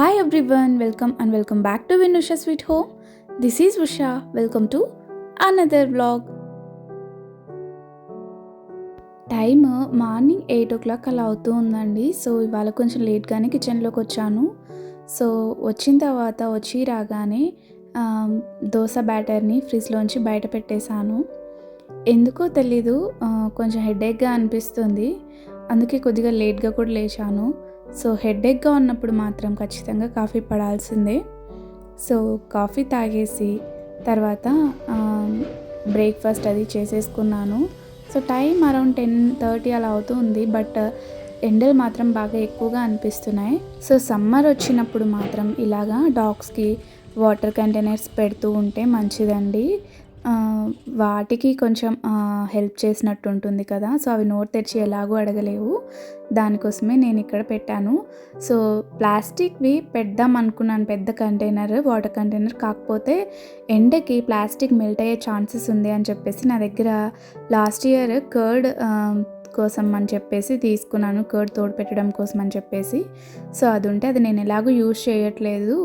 Hi everyone welcome and welcome back to win Usha sweet home this is Usha welcome to another blog time morning eight o'clock అలా అవుతూ ఉందండి. So ఇవాళ కొంచెం లేట్గానే కిచెన్లోకి వచ్చాను. So వచ్చిన తర్వాత వచ్చి రాగానే um, దోశ బ్యాటర్ని ఫ్రిడ్జ్లోంచి బయట పెట్టేశాను. ఎందుకో తెలీదు uh, కొంచెం హెడేక్గా అనిపిస్తుంది. అందుకే కొద్దిగా లేట్గా కూడా లేచాను. సో హెడేక్గా ఉన్నప్పుడు మాత్రం ఖచ్చితంగా కాఫీ పడాల్సిందే. సో కాఫీ తాగేసి తర్వాత బ్రేక్ఫాస్ట్ అది చేసేసుకున్నాను. So time around ten thirty అలా అవుతుంది బట్ ఎండలు మాత్రం బాగా ఎక్కువగా అనిపిస్తున్నాయి. సో సమ్మర్ వచ్చినప్పుడు మాత్రం ఇలాగా డాగ్స్కి వాటర్ కంటైనర్స్ పెడుతూ ఉంటే మంచిదండి. వాటికి కొంచెం హెల్ప్ చేసినట్టు ఉంటుంది కదా. సో అవి నోరు తెరిచి ఎలాగో అడగలేవు. దానికోసమే నేను ఇక్కడ పెట్టాను. సో ప్లాస్టిక్వి పెడదాం అనుకున్నాను. పెద్ద కంటైనర్ వాటర్ కంటైనర్ కాకపోతే ఎండకి ప్లాస్టిక్ మెల్ట్ అయ్యే ఛాన్సెస్ ఉంది అని చెప్పేసి నా దగ్గర లాస్ట్ ఇయర్ కర్డ్ కోసం అని చెప్పేసి తీసుకున్నాను. కర్డ్ తోడు పెట్టడం కోసం అని చెప్పేసి. సో అది ఉంటే అది నేను ఎలాగో యూజ్ చేయట్లేదు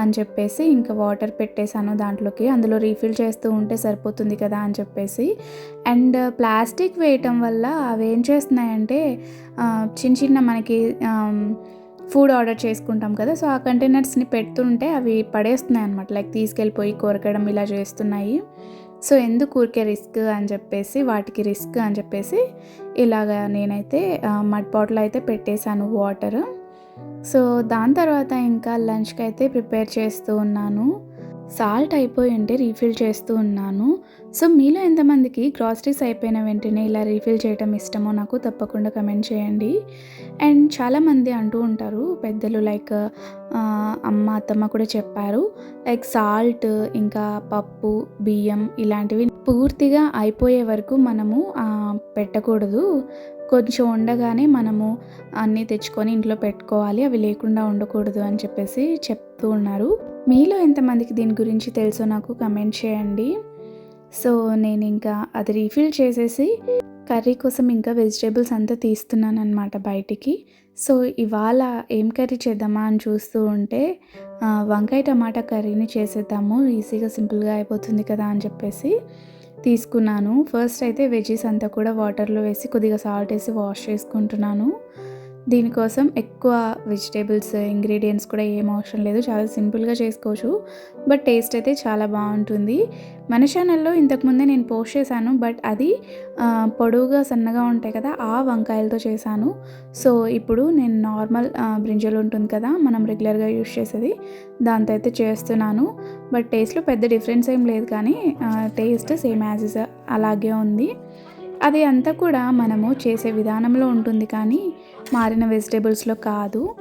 అని చెప్పేసి ఇంకా వాటర్ పెట్టేశాను దాంట్లోకి. అందులో రీఫిల్ చేస్తూ ఉంటే సరిపోతుంది కదా అని చెప్పేసి. అండ్ ప్లాస్టిక్ వేయటం వల్ల అవి ఏం చేస్తున్నాయంటే చిన్న చిన్న మనకి ఫుడ్ ఆర్డర్ చేసుకుంటాం కదా. సో ఆ కంటైనర్స్ని పెడుతుంటే అవి పడేస్తున్నాయి అనమాట లైక్ తీసుకెళ్ళిపోయి కొరకడం ఇలా చేస్తున్నాయి. సో ఎందుకు ఊరికే రిస్క్ అని చెప్పేసి వాటికి రిస్క్ అని చెప్పేసి ఇలాగా నేనైతే మడ్ బాటిల్ అయితే పెట్టేశాను వాటర్. సో దాని తర్వాత ఇంకా లంచ్కి అయితే ప్రిపేర్ చేస్తూ ఉన్నాను. సాల్ట్ అయిపోయి ఉంటే రీఫిల్ చేస్తూ ఉన్నాను. సో మీలో ఎంతమందికి గ్రాసరీస్ అయిపోయిన వెంటనే ఇలా రీఫిల్ చేయడం ఇష్టమో నాకు తప్పకుండా కమెంట్ చేయండి. అండ్ చాలామంది అంటూ ఉంటారు పెద్దలు లైక్ అమ్మ అత్తమ్మ కూడా చెప్పారు లైక్ సాల్ట్ ఇంకా పప్పు బియ్యం ఇలాంటివి పూర్తిగా అయిపోయే వరకు మనము పెట్టకూడదు. కొంచెం ఉండగానే మనము అన్నీ తెచ్చుకొని ఇంట్లో పెట్టుకోవాలి అవి లేకుండా ఉండకూడదు అని చెప్పేసి చెప్తూ ఉన్నారు. మీలో ఎంతమందికి దీని గురించి తెలుసో నాకు కమెంట్ చేయండి. సో నేను ఇంకా అది రీఫిల్ చేసేసి కర్రీ కోసం ఇంకా వెజిటేబుల్స్ అంతా తీస్తున్నాను అనమాట బయటికి. సో ఇవాళ ఏం కర్రీ చేద్దామా అని చూస్తూ ఉంటే వంకాయ టమాటా కర్రీని చేసేద్దాము ఈజీగా సింపుల్గా అయిపోతుంది కదా అని చెప్పేసి. తీసుకున్నాను. ఫస్ట్ అయితే వెజీస్ అంతా కూడా వాటర్లో వేసి కొద్దిగా సాల్ట్ వేసి వాష్ చేసుకుంటున్నాను. దీనికోసం ఎక్కువ వెజిటేబుల్స్ ఇంగ్రీడియంట్స్ కూడా ఏం అవసరం లేదు. చాలా సింపుల్గా చేసుకోవచ్చు. బట్ టేస్ట్ అయితే చాలా బాగుంటుంది. మన ఛానల్లో ఇంతకుముందే నేను పోస్ట్ చేశాను. బట్ అది పొడవుగా సన్నగా ఉంటాయి కదా ఆ వంకాయలతో చేశాను. సో ఇప్పుడు నేను నార్మల్ బ్రింజల్ ఉంటుంది కదా మనం రెగ్యులర్గా యూస్ చేసేది దాంతో అయితే చేస్తున్నాను. బట్ టేస్ట్లో పెద్ద డిఫరెన్స్ ఏం లేదు కానీ టేస్ట్ సేమ్ యాజ్ ఇస్ అలాగే ఉంది. అది అంతా కూడా మనము చేసే విధానంలో ఉంటుంది కానీ మారిన వెజిటేబుల్స్లో కాదు.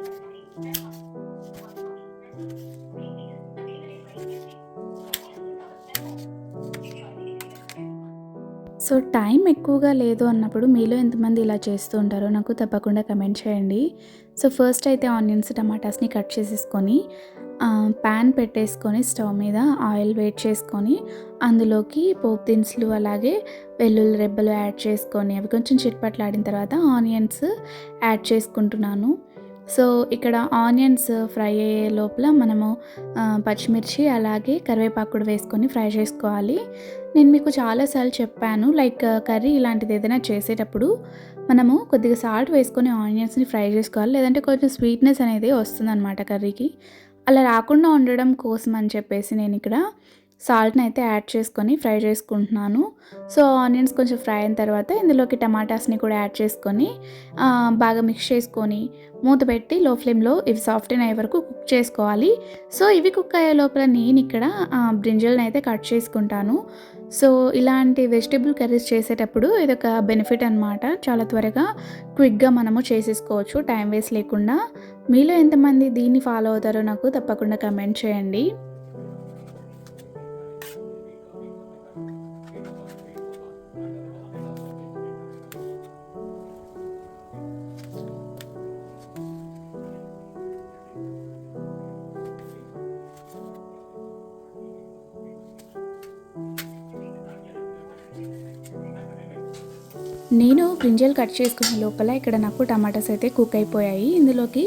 సో టైం ఎక్కువగా లేదు అన్నప్పుడు మీలో ఎంతమంది ఇలా చేస్తూ ఉంటారో నాకు తప్పకుండా కమెంట్ చేయండి. సో ఫస్ట్ అయితే ఆనియన్స్ టమాటాస్ని కట్ చేసేసుకొని ప్యాన్ పెట్టేసుకొని స్టవ్ మీద ఆయిల్ వేట్ చేసుకొని అందులోకి పోపు దినుసులు అలాగే వెల్లుల్లి రెబ్బలు యాడ్ చేసుకొని అవి కొంచెం చిట్పట్లాడిన తర్వాత ఆనియన్స్ యాడ్ చేసుకుంటున్నాను. సో ఇక్కడ ఆనియన్స్ ఫ్రై అయ్యే లోపల మనము పచ్చిమిర్చి అలాగే కరివేపాకు కూడా వేసుకొని ఫ్రై చేసుకోవాలి. నేను మీకు చాలాసార్లు చెప్పాను లైక్ కర్రీ ఇలాంటిది ఏదైనా చేసేటప్పుడు మనము కొద్దిగా సాల్ట్ వేసుకొని ఆనియన్స్ని ఫ్రై చేసుకోవాలి లేదంటే కొంచెం స్వీట్నెస్ అనేది వస్తుందన్నమాట కర్రీకి. అలా రాకుండా ఉండడం కోసం అని చెప్పేసి నేను ఇక్కడ సాల్ట్ని అయితే యాడ్ చేసుకొని ఫ్రై చేసుకుంటున్నాను. సో ఆనియన్స్ కొంచెం ఫ్రై అయిన తర్వాత ఇందులోకి టమాటాస్ని కూడా యాడ్ చేసుకొని బాగా మిక్స్ చేసుకొని మూత పెట్టి లో ఫ్లేమ్లో ఇవి సాఫ్ట్ అయ్యే వరకు కుక్ చేసుకోవాలి. సో ఇవి కుక్ అయ్యే లోపల నేను ఇక్కడ బ్రింజల్ని అయితే కట్ చేసుకుంటాను. సో ఇలాంటి వెజిటేబుల్ కర్రీస్ చేసేటప్పుడు ఇది ఒక బెనిఫిట్ అనమాట చాలా త్వరగా క్విక్గా మనము చేసేసుకోవచ్చు. టైం వేస్ట్ లేకుండా. మీలో ఎంతమంది దీన్ని ఫాలో అవుతారో నాకు తప్పకుండా కమెంట్ చేయండి. నేను బ్రింజల్ కట్ చేసుకునే లోపల ఇక్కడ నాకు టమాటాస్ అయితే కుక్ అయిపోయాయి. ఇందులోకి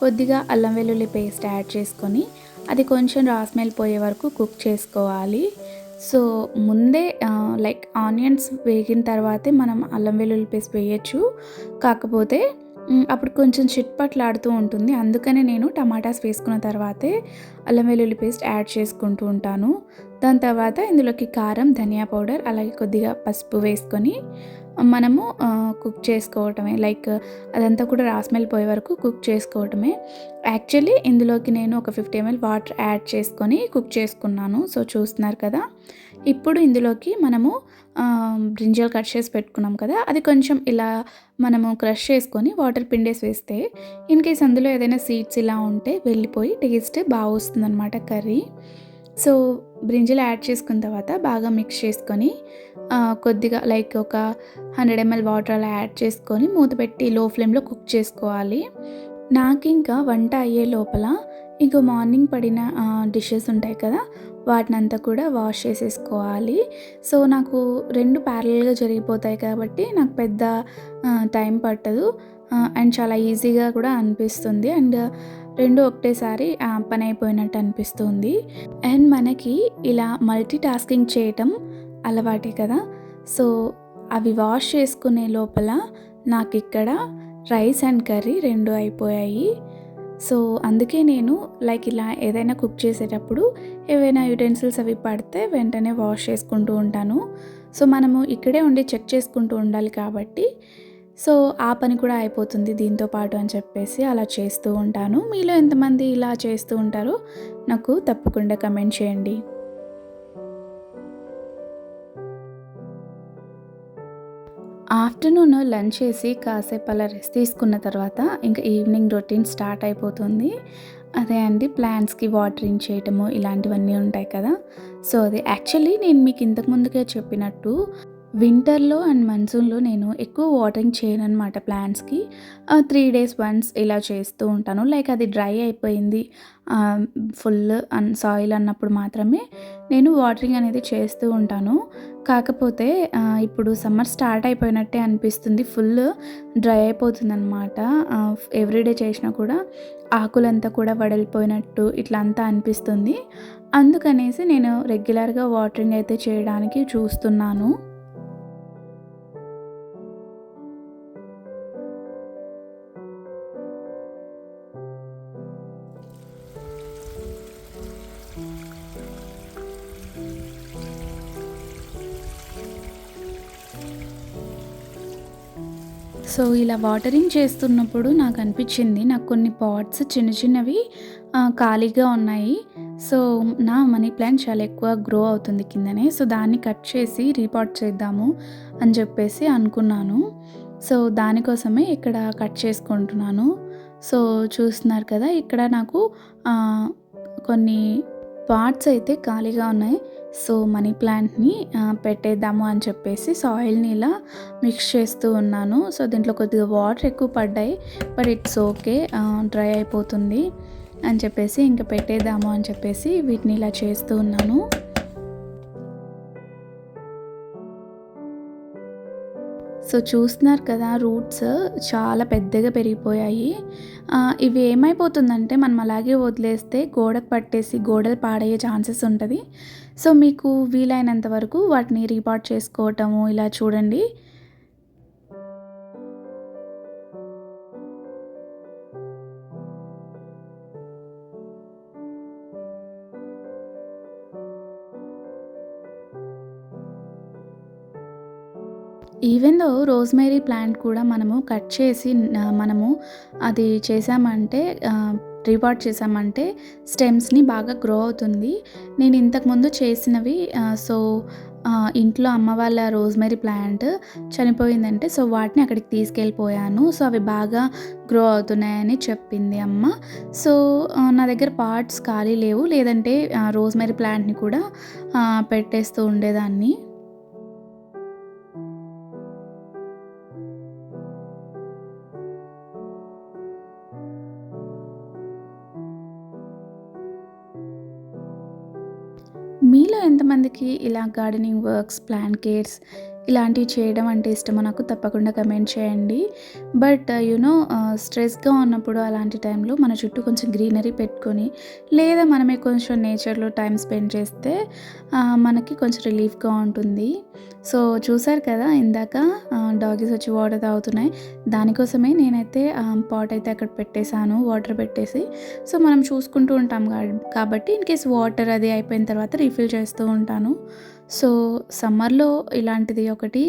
కొద్దిగా అల్లం వెల్లుల్లి పేస్ట్ యాడ్ చేసుకొని అది కొంచెం రాస్మెల్ పోయే వరకు కుక్ చేసుకోవాలి. సో ముందే లైక్ ఆనియన్స్ వేగిన తర్వాతే మనం అల్లం వెల్లుల్లి పేస్ట్ వేయచ్చు. కాకపోతే అప్పుడు కొంచెం చిట్పట్లాడుతూ ఉంటుంది. అందుకనే నేను టమాటాస్ వేసుకున్న తర్వాతే అల్లం వెల్లుల్లి పేస్ట్ యాడ్ చేసుకుంటూ ఉంటాను. దాని తర్వాత ఇందులోకి కారం ధనియా పౌడర్ అలాగే కొద్దిగా పసుపు వేసుకొని మనము కుక్ చేసుకోవటమే. లైక్ అదంతా కూడా రాస్మెల్ పోయే వరకు కుక్ చేసుకోవటమే. యాక్చువల్లీ ఇందులోకి నేను ఒక ఫిఫ్టీ ఎంఎల్ వాటర్ యాడ్ చేసుకొని కుక్ చేసుకున్నాను. సో చూస్తున్నారు కదా. ఇప్పుడు ఇందులోకి మనము బ్రింజల్ కట్ చేసి పెట్టుకున్నాం కదా. అది కొంచెం ఇలా మనము క్రష్ చేసుకొని వాటర్ పిండేసి వేస్తే ఇన్ కేస్ అందులో ఏదైనా సీడ్స్ ఇలా ఉంటే వెళ్ళిపోయి టేస్ట్ బాగా వస్తుందన్నమాట కర్రీ. సో బ్రింజల్ యాడ్ చేసుకున్న తర్వాత బాగా మిక్స్ చేసుకొని కొద్దిగా లైక్ ఒక హండ్రెడ్ ఎంఎల్ వాటర్ అలా యాడ్ చేసుకొని మూత పెట్టి లో ఫ్లేమ్లో కుక్ చేసుకోవాలి. నాకు ఇంకా వంట అయ్యే లోపల ఇంకో మార్నింగ్ పడిన డిషెస్ ఉంటాయి కదా వాటినంతా కూడా వాష్ చేసేసుకోవాలి. సో నాకు రెండు ప్యారల్గా జరిగిపోతాయి కాబట్టి నాకు పెద్ద టైం పట్టదు. అండ్ చాలా ఈజీగా కూడా అనిపిస్తుంది. అండ్ రెండు ఒకటేసారి ఆ, పని అయిపోయినట్టు అనిపిస్తుంది. అండ్ మనకి ఇలా మల్టీ టాస్కింగ్ చేయటం అలవాటే కదా. సో అవి వాష్ చేసుకునే లోపల నాకు ఇక్కడ రైస్ అండ్ కర్రీ రెండు అయిపోయాయి. సో అందుకే నేను లైక్ ఇలా ఏదైనా కుక్ చేసేటప్పుడు ఏవైనా యుటెన్సిల్స్ అవి పడితే వెంటనే వాష్ చేసుకుంటూ ఉంటాను. సో మనము ఇక్కడే ఉండి చెక్ చేసుకుంటూ ఉండాలి కాబట్టి. సో ఆ పని కూడా అయిపోతుంది దీంతో పాటు అని చెప్పేసి అలా చేస్తూ ఉంటాను. మీలో ఎంతమంది ఇలా చేస్తూ ఉంటారో నాకు తప్పకుండా కమెంట్ చేయండి. ఆఫ్టర్నూన్ లంచ్ చేసి కాసేపు అలా రెస్ట్ తీసుకున్న తర్వాత ఇంకా ఈవినింగ్ రొటీన్ స్టార్ట్ అయిపోతుంది. అదే అండి ప్లాంట్స్కి వాటరింగ్ చేయటము ఇలాంటివన్నీ ఉంటాయి కదా. సో అది యాక్చువల్లీ నేను మీకు ఇంతకు ముందుగా చెప్పినట్టు వింటర్లో అండ్ మన్సూన్లో నేను ఎక్కువ వాటరింగ్ చేయను అనమాట ప్లాంట్స్కి త్రీ డేస్ వన్స్ ఇలా చేస్తూ ఉంటాను. లైక్ అది డ్రై అయిపోయింది. ఫుల్ అన్ సాయిల్ అన్నప్పుడు మాత్రమే నేను వాటరింగ్ అనేది చేస్తూ ఉంటాను. కాకపోతే ఇప్పుడు సమ్మర్ స్టార్ట్ అయిపోయినట్టే అనిపిస్తుంది. ఫుల్ డ్రై అయిపోతుంది అనమాట ఎవ్రీడే చేసినా కూడా ఆకులంతా కూడా వడలిపోయినట్టు ఇట్లా అంతా అనిపిస్తుంది. అందుకనేసి నేను రెగ్యులర్గా వాటరింగ్ అయితే చేయడానికి చూస్తున్నాను. సో ఇలా వాటరింగ్ చేస్తున్నప్పుడు నాకు అనిపించింది నాకు కొన్ని పాట్స్ చిన్న చిన్నవి ఖాళీగా ఉన్నాయి. సో నా మనీ ప్లాంట్ చాలా ఎక్కువ గ్రో అవుతుంది కిందనే. సో దాన్ని కట్ చేసి రీపాట్ చేద్దాము అని చెప్పేసి అనుకున్నాను. సో దానికోసమే ఇక్కడ కట్ చేసుకుంటున్నాను. సో చూస్తున్నారు కదా ఇక్కడ నాకు కొన్ని పార్ట్స్ అయితే ఖాళీగా ఉన్నాయి. సో మనీ ప్లాంట్ని పెట్టేద్దాము అని చెప్పేసి సాయిల్ని ఇలా మిక్స్ చేస్తూ ఉన్నాను. సో దీంట్లో కొద్దిగా వాటర్ ఎక్కువ పడ్డాయి. బట్ ఇట్స్ ఓకే డ్రై అయిపోతుంది అని చెప్పేసి ఇంకా పెట్టేద్దాము అని చెప్పేసి వీటిని ఇలా చేస్తూ ఉన్నాను. సో చూస్తున్నారు కదా రూట్స్ చాలా పెద్దగా పెరిగిపోయాయి. ఇవి ఏమైపోతుందంటే మనం అలాగే వదిలేస్తే గోడకు పట్టేసి గోడలు పాడయ్యే ఛాన్సెస్ ఉంటుంది. సో మీకు వీలైనంత వరకు వాటిని రీపాట్ చేసుకోవటము ఇలా చూడండి. ఈవెన్ దో రోజ్మేరీ ప్లాంట్ కూడా మనము కట్ చేసి మనము అది చేసామంటే రివార్డ్ చేసామంటే స్టెమ్స్ని బాగా గ్రో అవుతుంది. నేను ఇంతకుముందు చేసినవి సో ఇంట్లో అమ్మ వాళ్ళ రోజ్మేరీ ప్లాంట్ చనిపోయిందంటే సో వాటిని అక్కడికి తీసుకెళ్ళిపోయాను. సో అవి బాగా గ్రో అవుతున్నాయని చెప్పింది అమ్మ. సో నా దగ్గర పార్ట్స్ ఖాళీ లేవు. లేదంటే రోజ్మెరీ రోజ్మేరీ ప్లాంట్ని కూడా పెట్టేస్తూ ఉండేదాన్ని. మీలో ఇలా గార్డెనింగ్ వర్క్స్ ప్లాంట్ కేర్స్ ఇలాంటివి చేయడం అంటే ఇష్టమో? నాకు తప్పకుండా కమెంట్ చేయండి. బట్ uh, యునో స్ట్రెస్గా uh, ఉన్నప్పుడు అలాంటి టైంలో మన చుట్టూ కొంచెం గ్రీనరీ పెట్టుకొని లేదా మనమే కొంచెం నేచర్లో టైం స్పెండ్ చేస్తే uh, మనకి కొంచెం రిలీఫ్గా ఉంటుంది. సో చూసారు కదా ఇందాక డాగీస్ వచ్చి వాటర్ తాగుతున్నాయి. దానికోసమే నేనైతే పాట్ అయితే అక్కడ పెట్టేశాను వాటర్ పెట్టేసి. సో మనం చూసుకుంటూ ఉంటాం కాబట్టి ఇన్ కేస్ వాటర్ అది అయిపోయిన తర్వాత రీఫిల్ చేస్తూ ఉంటాను. సో సమ్మర్లో ఇలాంటిది ఒకటి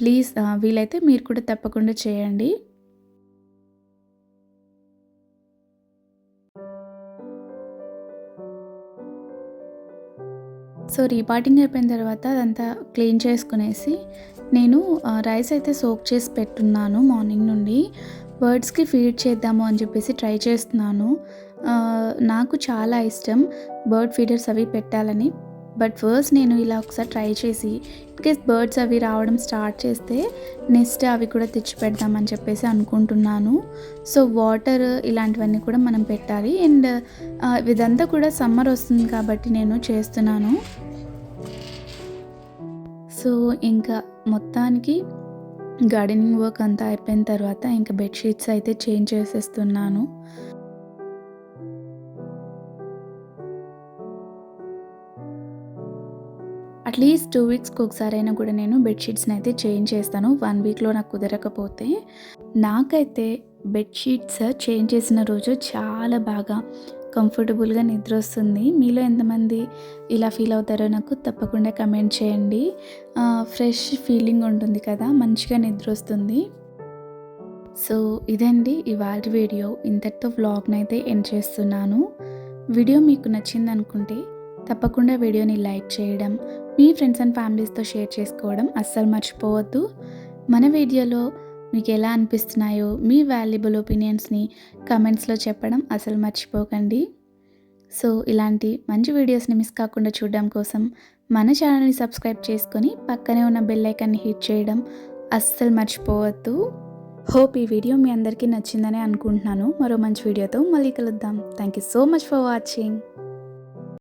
ప్లీజ్ వీలైతే మీరు కూడా తప్పకుండా చేయండి. సో రీపాటింగ్ అయిపోయిన తర్వాత అదంతా క్లీన్ చేసుకునేసి నేను రైస్ అయితే సోక్ చేసి పెట్టున్నాను మార్నింగ్ నుండి. బర్డ్స్కి ఫీడ్ చేద్దాము అని చెప్పేసి ట్రై చేస్తున్నాను. నాకు చాలా ఇష్టం బర్డ్ ఫీడర్స్ అవి పెట్టాలని. బట్ ఫస్ట్ నేను ఇలా ఒకసారి ట్రై చేసి ఇన్కేస్ బర్డ్స్ అవి రావడం స్టార్ట్ చేస్తే నెక్స్ట్ అవి కూడా తెచ్చి పెడదామని చెప్పేసి అనుకుంటున్నాను. సో వాటర్ ఇలాంటివన్నీ కూడా మనం పెట్టాలి. అండ్ ఇదంతా కూడా సమ్మర్ వస్తుంది కాబట్టి నేను చేస్తున్నాను. సో ఇంకా మొత్తానికి గార్డెనింగ్ వర్క్ అంతా అయిపోయిన తర్వాత ఇంకా బెడ్షీట్స్ అయితే చేంజ్ చేసేస్తున్నాను. అట్లీస్ట్ టూ వీక్స్కి ఒకసారి అయినా కూడా నేను బెడ్షీట్స్ని అయితే చేంజ్ చేస్తాను. వన్ వీక్లో నాకు కుదరకపోతే. నాకైతే బెడ్షీట్స్ చేంజ్ చేసిన రోజు చాలా బాగా కంఫర్టబుల్గా నిద్ర వస్తుంది మీలో ఎంతమంది ఇలా ఫీల్ అవుతారో నాకు తప్పకుండా కమెంట్ చేయండి. ఫ్రెష్ ఫీలింగ్ ఉంటుంది కదా మంచిగా నిద్ర వస్తుంది సో ఇదండి ఇవాళ వీడియో. ఇంతటితో వ్లాగ్ని అయితే ఎండ్ చేస్తున్నాను. వీడియో మీకు నచ్చింది అనుకుంటే తప్పకుండా వీడియోని లైక్ చేయడం మీ ఫ్రెండ్స్ అండ్ ఫ్యామిలీస్తో షేర్ చేసుకోవడం అస్సలు మర్చిపోవద్దు. మన వీడియోలో మీకు ఎలా అనిపిస్తున్నాయో మీ వాల్యుబుల్ ఒపీనియన్స్ని కమెంట్స్లో చెప్పడం అసలు మర్చిపోకండి. సో ఇలాంటి మంచి వీడియోస్ని మిస్ కాకుండా చూడడం కోసం మన ఛానల్ని సబ్స్క్రైబ్ చేసుకొని పక్కనే ఉన్న బెల్ ఐకాన్ని హిట్ చేయడం అస్సలు మర్చిపోవద్దు. హోప్ ఈ వీడియో మీ అందరికీ నచ్చిందని అనుకుంటున్నాను. మరో మంచి వీడియోతో మళ్ళీ కలుద్దాం. Thank you so much for watching.